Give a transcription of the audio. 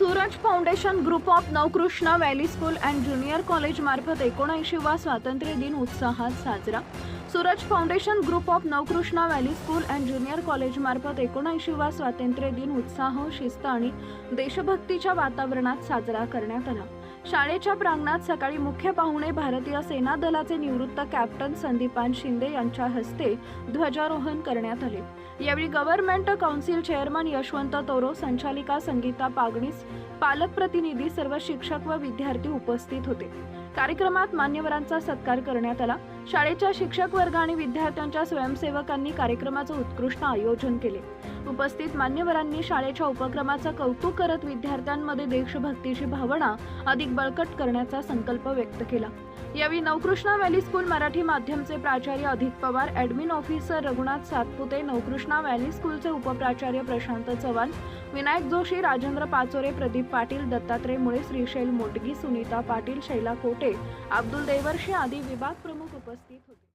Suraj foundation group of Navkrishna valley school and junior college मार्फत एकोणऐंशी वा स्वातंत्र्य दिन उत्साहात साजरा. Suraj foundation group of Navkrishna valley school and junior कॉलेजमार्फत एकोणऐंशी वा स्वातंत्र्य दिन उत्साह शिस्त आणि देशभक्तीच्या वातावरणात साजरा करण्यात आला. शाळेच्या प्रांगणात सकाळी मुख्य पाहुणे भारतीय सेना दलाचे निवृत्त कॅप्टन संदीपान शिंदे यांच्या हस्ते ध्वजारोहण करण्यात आले. यावेळी गव्हर्नमेंट काउन्सिल चेअरमन यशवंत तोरो संचालिका संगीता पागणीस पालक प्रतिनिधी सर्व शिक्षक व विद्यार्थी उपस्थित होते. कार्यक्रमात मान्यवरांचा सत्कार करण्यात आला. शाळेच्या शिक्षक वर्ग आणि विद्यार्थ्यांच्या स्वयंसेवकांनी कार्यक्रमाचं उत्कृष्ट आयोजन केले. उपस्थित मान्यवरांनी शाळेच्या उपक्रमाचं कौतुक करत विद्यार्थ्यांमध्ये देशभक्तीची भावना अधिक बळकट करण्याचा संकल्प व्यक्त केला. यावेळी नवकृष्णा व्हॅली स्कूल मराठी माध्यमचे प्राचार्य अधिक Pawar admin officer Raghunath Satpute Navkrishna valley स्कूलचे उपप्राचार्य प्रशांत चव्हाण विनायक जोशी राजेंद्र पाचोरे प्रदीप पाटील दत्तात्रय मुळे श्रीशैल मोटगी सुनीता पाटील शैला कोटे अब्दुल देवर्षी आदी विभाग प्रमुख उपस्थित होते.